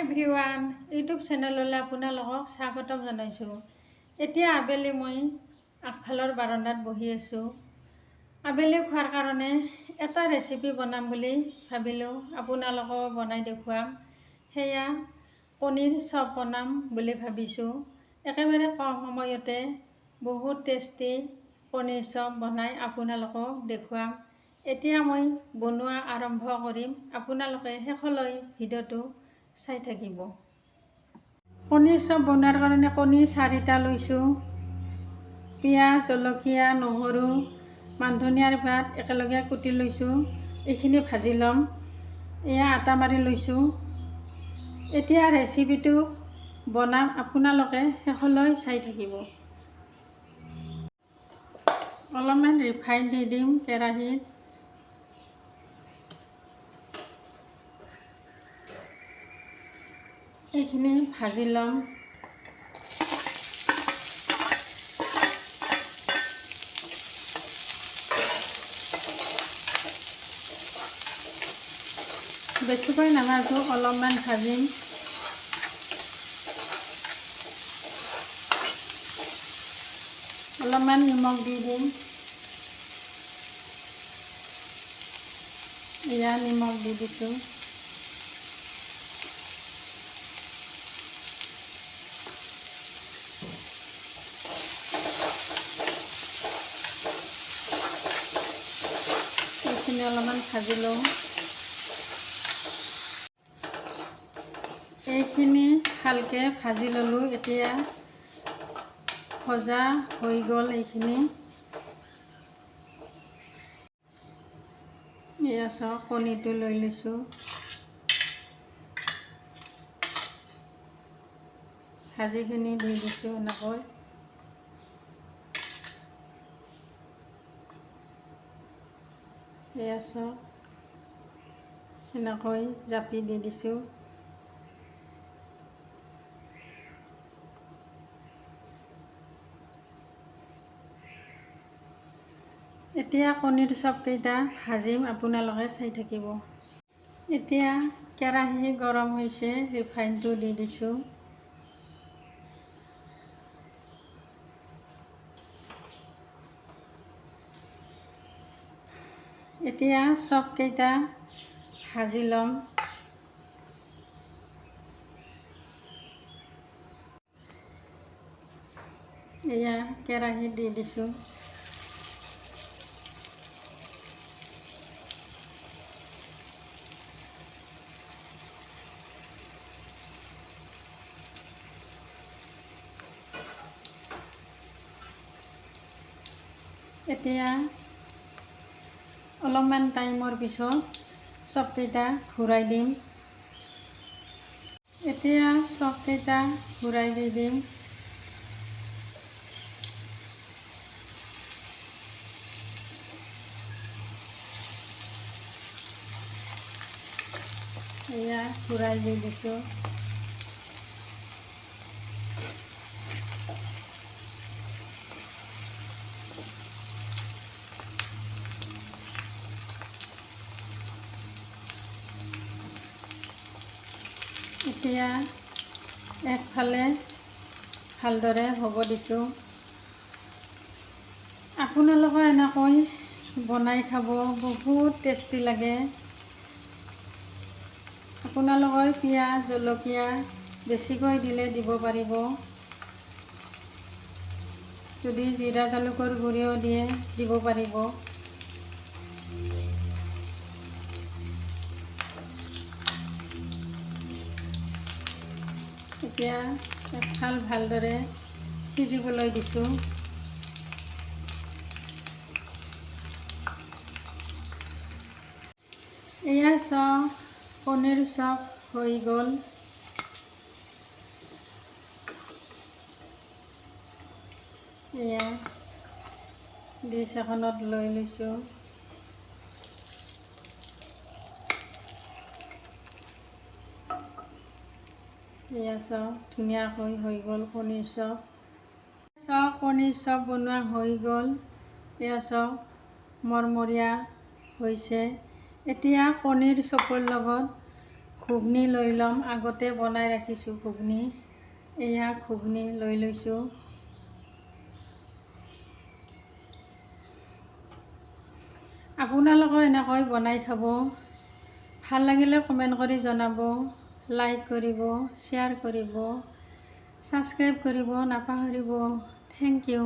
Everyone YouTube চেনেললৈ আপোনালোকক স্বাগতম জনাইছোঁ। এতিয়া আবেলি মই আগফালৰ বাৰাণ্ডাত বহি আছোঁ। আবেলি খোৱাৰ কাৰণে এটা ৰেচিপি বনাম বুলি ভাবিলোঁ, আপোনালোকক বনাই দেখুৱাম। সেয়া কণীৰ চপ বনাম বুলি ভাবিছোঁ। একেবাৰে কম সময়তে বহুত টেষ্টি কণীৰ চপ বনাই আপোনালোকক দেখুৱাম। এতিয়া মই বনোৱা আৰম্ভ কৰিম। আপোনালোকে শেষলৈ ভিডিঅ'টো চাই থাকিব। কণীৰ চপ বনোৱাৰ কাৰণে কণী চাৰিটা লৈছোঁ। পিঁয়াজ, জলকীয়া, নহৰু মান ধনিয়াৰ পাত একেলগে কুটি লৈছোঁ। এইখিনি ভাজি ল'ম। এয়া আটা মাৰি লৈছোঁ। এতিয়া ৰেচিপিটো বনাম। আপোনালোকে শেষলৈ চাই থাকিব। অলপমান ৰিফাইন দি দিম কেৰাহীত। এইখিনি ভাজি ল'ম। বেছিকৈ নাভাজোঁ, অলপমান ভাজিম। অলপমান নিমখ দি দিম। এয়া নিমখ দি দিছোঁ। অলপমান ভাজি লওঁ। এইখিনি ভালকৈ ভাজি ল'লোঁ এতিয়া ভজা হৈ গ'ল এইখিনি। এয়া চাওক কণীটো লৈ লৈছোঁ। ভাজিখিনি দি দিছোঁ এনেকৈ। এয়া চাওক এনেকৈ জাপি দি দিছোঁ। এতিয়া কণীৰ চপকেইটা ভাজিম আপোনালোকে চাই থাকিব। এতিয়া কেৰাহী গৰম হৈছে ৰিফাইনটো দি দিছোঁ। এতিয়া চপকেইটা ভাজি ল'ম। এয়া কেৰাহীত দি দিছোঁ। এতিয়া অলপমান টাইমৰ পিছত চপকেইটা ঘূৰাই দিম। এতিয়া চপকেইটা ঘূৰাই দি দিম। এয়া ঘূৰাই দি দিছোঁ। এতিয়া একফালে ভালদৰে হ'ব দিছোঁ। আপোনালোকে এনেকৈ বনাই খাব বহুত টেষ্টি লাগে। আপোনালোকৰ পিঁয়াজ, জলকীয়া বেছিকৈ দিলে দিব পাৰিব। যদি জিৰা জালুকৰ গুড়িও দিয়ে, দিব পাৰিব। এতিয়া এফাল ভালদৰে সিজিবলৈ দিছোঁ। এয়া চপ পনীৰ চপ হৈ গ'ল। এয়া ডিছ এখনত লৈ লৈছোঁ। এয়া চাওক ধুনীয়াকৈ হৈ গ'ল, কণীৰ চপ চাওক কণীৰ চপ বনোৱা হৈ গ'ল। এয়া চাওক মৰমৰীয়া হৈছে। এতিয়া কণীৰ চপৰ লগত ঘুগনি লৈ ল'ম। আগতে বনাই ৰাখিছোঁ ঘুগনি। এয়া ঘুগনি লৈ লৈছোঁ। আপোনালোকেও এনেকৈ বনাই খাব। ভালো লাগিলে কমেণ্ট কৰি জনাব। লাইক কৰিব শ্বেয়াৰ কৰিব ছাবস্ক্ৰাইব কৰিব নাপাহৰিব থেংক ইউ